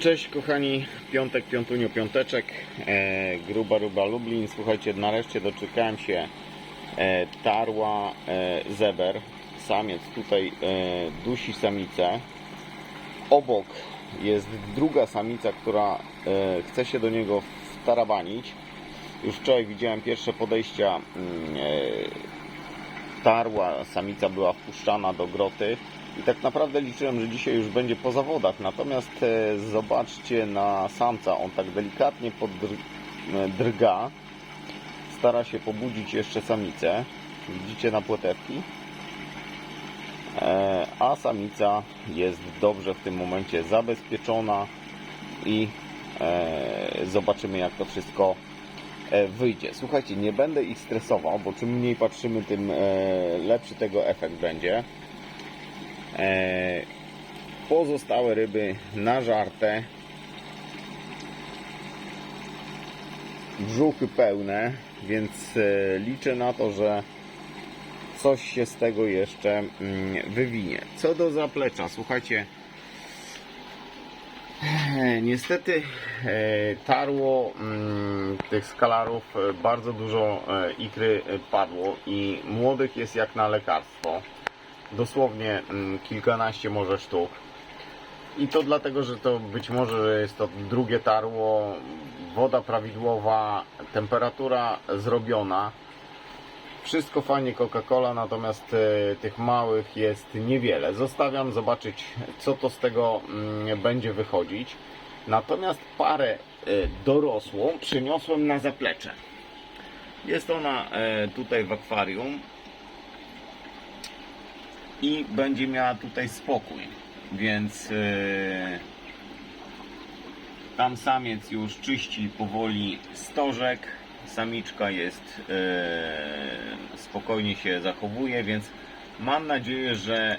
Cześć kochani, piątek, piątunio, piąteczek, e, gruba ryba Lublin. Słuchajcie, nareszcie doczekałem się e, tarła e, zeber. Samiec tutaj e, dusi samicę. Obok jest druga samica, która e, chce się do niego wtarabanić. Już wczoraj widziałem pierwsze podejścia mm, e, tarła, samica była wpuszczana do groty i tak naprawdę liczyłem, że dzisiaj już będzie po zawodach. Natomiast e, zobaczcie na samca, on tak delikatnie podrga, stara się pobudzić jeszcze samicę. Widzicie na płetewki? E, a samica jest dobrze w tym momencie zabezpieczona i e, zobaczymy jak to wszystko e, wyjdzie. Słuchajcie, nie będę ich stresował, bo czym mniej patrzymy, tym e, lepszy tego efekt będzie. E, Pozostałe ryby nażarte. Brzuchy pełne, więc e, liczę na to, że coś się z tego jeszcze mm, wywinie. Co do zaplecza, słuchajcie, e, niestety e, tarło mm, tych skalarów e, bardzo dużo e, ikry padło i młodych jest jak na lekarstwo. Dosłownie mm, kilkanaście może sztuk. I to dlatego, że to być może że jest to drugie tarło, woda prawidłowa, temperatura zrobiona. Wszystko fajnie Coca-Cola, natomiast e, tych małych jest niewiele. Zostawiam zobaczyć, co to z tego mm, będzie wychodzić. Natomiast parę e, dorosłą przyniosłem na zaplecze. Jest ona e, tutaj w akwarium i będzie miała tutaj spokój. Więc tam samiec już czyści powoli stożek, samiczka jest e, spokojnie się zachowuje, więc mam nadzieję, że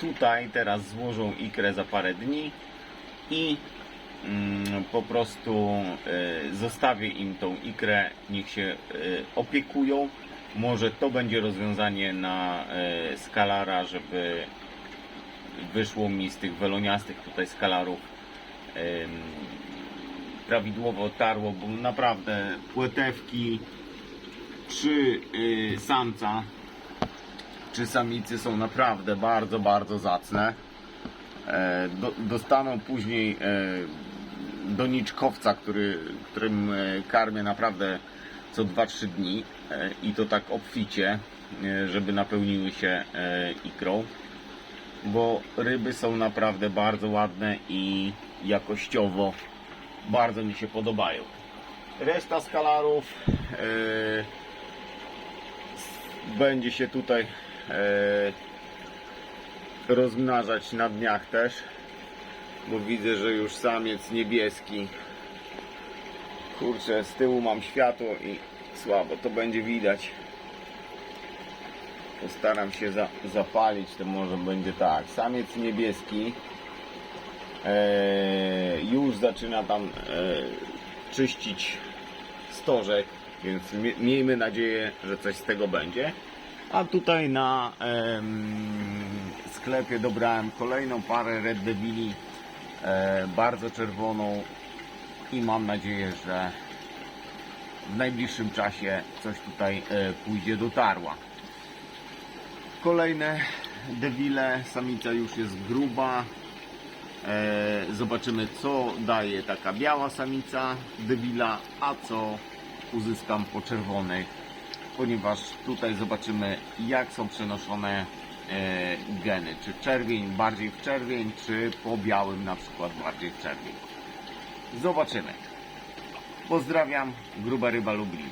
tutaj teraz złożą ikrę za parę dni i mm, po prostu e, zostawię im tą ikrę, niech się e, opiekują. Może to będzie rozwiązanie na skalara, żeby wyszło mi z tych weloniastych tutaj skalarów prawidłowo tarło, bo naprawdę płetewki czy y, samca czy samicy są naprawdę bardzo, bardzo zacne. E, do, dostaną później e, doniczkowca, który, którym e, karmię naprawdę co 2-3 dni e, i to tak obficie, e, żeby napełniły się e, ikrą bo ryby są naprawdę bardzo ładne i jakościowo bardzo mi się podobają. Reszta skalarów e, będzie się tutaj e, rozmnażać na dniach też, bo widzę, że już samiec niebieski. Kurczę, z tyłu mam światło i słabo to będzie widać. Postaram się za, zapalić, to może będzie tak. Samiec niebieski e, już zaczyna tam e, czyścić stożek, więc mie- miejmy nadzieję, że coś z tego będzie. A tutaj na sklepie dobrałem kolejną parę Red Devili, e, bardzo czerwoną i mam nadzieję, że w najbliższym czasie coś tutaj e, pójdzie do tarła. Kolejne dewile, samica już jest gruba. E, zobaczymy co daje taka biała samica dewila, a co uzyskam po czerwonych, ponieważ tutaj zobaczymy jak są przenoszone e, geny, czy czerwień bardziej w czerwień, czy po białym na przykład bardziej w czerwień. Zobaczymy. Pozdrawiam, gruba ryba Lublin.